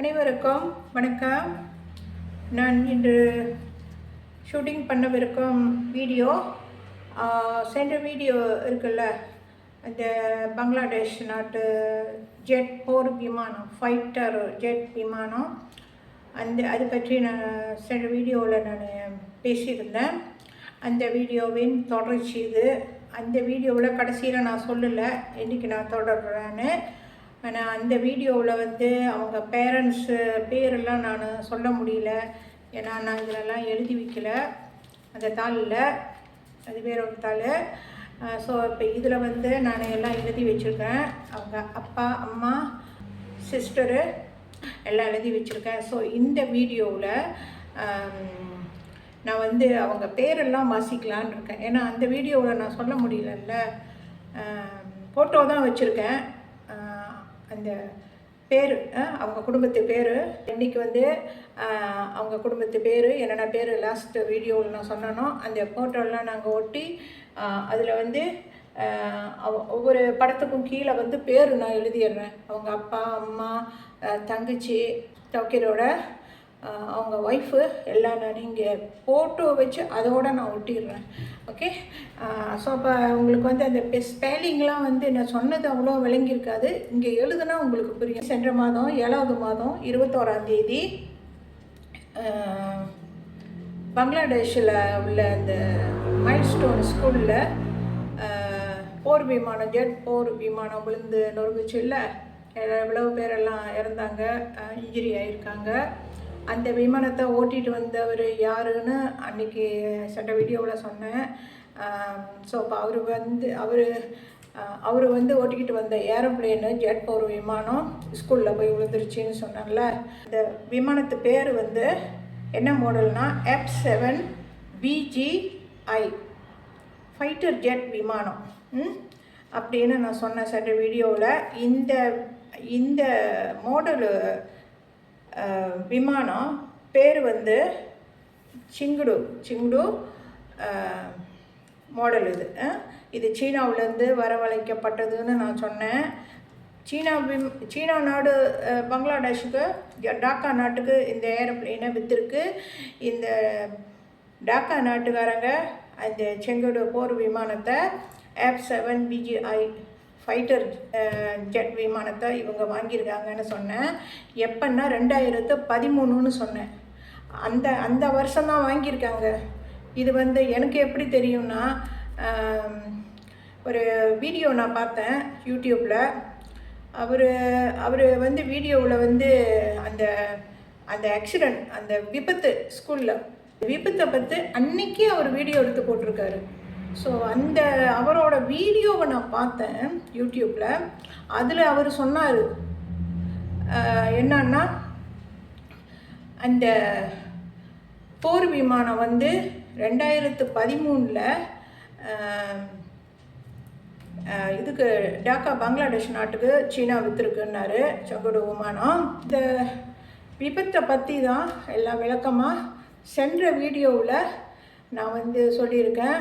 அனைவருக்கும் வணக்கம். நான் இன்று ஷூட்டிங் பண்ணவிருக்கும் வீடியோ சென்ற வீடியோ இருக்குல்ல அந்த பங்களாதேஷ் நாட்டு ஜெட் போர் விமானம் ஃபைட்டர் ஜெட் விமானம். அந்த அது பற்றி நான் சென்ற வீடியோவில் நான் பேசியிருந்தேன். அந்த வீடியோவின் தொடர்ச்சி இது. அந்த வீடியோவில் கடைசியில் நான் சொல்லலை இன்றைக்கி நான் தொடர்றேன்னு. ஆனால் அந்த வீடியோவில் வந்து அவங்க பேரண்ட்ஸு பேரெல்லாம் நான் சொல்ல முடியல. ஏன்னா நான் இதிலெல்லாம் எழுதி வைக்கல. அந்த தாளில் அது வேற ஒரு தாள். ஸோ இப்போ இதில் வந்து நான் எல்லாம் எழுதி வச்சுருக்கேன். அவங்க அப்பா அம்மா சிஸ்டரு எல்லாம் எழுதி வச்சுருக்கேன். ஸோ இந்த வீடியோவில் நான் வந்து அவங்க பேரெல்லாம் வாசிக்கலான் இருக்கேன். ஏன்னா அந்த வீடியோவில் நான் சொல்ல முடியலல்ல. ஃபோட்டோ தான் வச்சுருக்கேன். அந்த பேர் அவங்க குடும்பத்து பேர். இன்றைக்கி வந்து அவங்க குடும்பத்து பேர் என்னென்ன பேர் லாஸ்ட் வீடியோவில் நான் சொன்னனோ அந்த ஃபோட்டோலாம் நாங்கள் ஒட்டி அதில் வந்து அவ- ஒவ்வொரு படத்துக்கும் கீழே வந்து பேர் நான் எழுதிடுறேன். அவங்க அப்பா அம்மா தங்கச்சி தவக்கீரோட அவங்க ஒய்ஃபு எல்லாம் நான் இங்கே ஃபோட்டோ வச்சு அதோட நான் ஒட்டிடுறேன். ஓகே ஸோ அப்போ உங்களுக்கு வந்து அந்த ஸ்பெல்லிங்லாம் வந்து நான் சொன்னது அவ்வளோ விளங்கியிருக்காது இங்கே எழுதுனா உங்களுக்கு புரியும். சென்ற மாதம் ஏழாவது மாதம் இருபத்தோராந்தேதி பங்களாதேஷில் உள்ள அந்த மைல்ஸ்டோன் ஸ்கூலில் போர் விமானம் ஜெட் போர் விமானம் விழுந்து நொறுங்குச்சு இல்லை? எவ்வளவு பேரெல்லாம் இறந்தாங்க? இன்ஜுரி ஆகியிருக்காங்க அந்த விமானத்தை ஓட்டிட்டு வந்தவர் யாருன்னு அன்னைக்கு சட்ட வீடியோவில் சொன்னேன். ஸோ இப்போ அவர் வந்து அவர் அவர் வந்து ஓட்டிக்கிட்டு வந்த ஏரோப்ளேனு ஜெட் போர் விமானம் ஸ்கூலில் போய் விழுந்துருச்சுன்னு சொன்னார்ல. இந்த விமானத்து பேர் வந்து என்ன மாடல்னா F seven BGI fighter jet விமானம். அப்படின்னு நான் சொன்னேன் சட்ட வீடியோவில் இந்த இந்த மாடலு விமானம் பேர் வந்து சிங்குடு சிங்குடு மாடல் இது. இது சீனாவிலேருந்து வரவழைக்கப்பட்டதுன்னு நான் சொன்னேன். சீனா விம் சீனா நாடு பங்களாதேஷுக்கு டாக்கா நாட்டுக்கு இந்த ஏரோப்ளைனை விற்றுருக்கு இந்த டாக்கா நாட்டுக்காரங்க அந்த செங்கோடு போர் விமானத்தை F seven BGI fighter jet uh, விமானத்தை இவங்க வாங்கியிருக்காங்கன்னு சொன்னேன். எப்போன்னா ரெண்டாயிரத்து பதிமூணுன்னு சொன்னேன். அந்த அந்த வருஷம்தான் வாங்கியிருக்காங்க. இது வந்து எனக்கு எப்படி தெரியும்னா ஒரு வீடியோ நான் பார்த்தேன் யூடியூப்பில் அவர் அவர் வந்து வீடியோவில் வந்து அந்த அந்த ஆக்சிடெண்ட் அந்த விபத்து ஸ்கூலில் விபத்தை பற்றி அன்னைக்கே அவர் வீடியோ எடுத்து போட்டிருக்காரு. ஸோ அந்த அவரோட வீடியோவை நான் பார்த்தேன் யூடியூப்பில் அதில் அவர் சொன்னார் என்னன்னா அந்த போர் விமானம் வந்து ரெண்டாயிரத்து பதிமூணில் இதுக்கு டாக்கா பங்களாதேஷ் நாட்டுக்கு சீனா விற்றுருக்குன்னாரு செங்கோடு விமானம். இந்த விபத்தை பற்றி தான் எல்லாம் விளக்கமாக சென்ற வீடியோவில் நான் வந்து சொல்லியிருக்கேன்.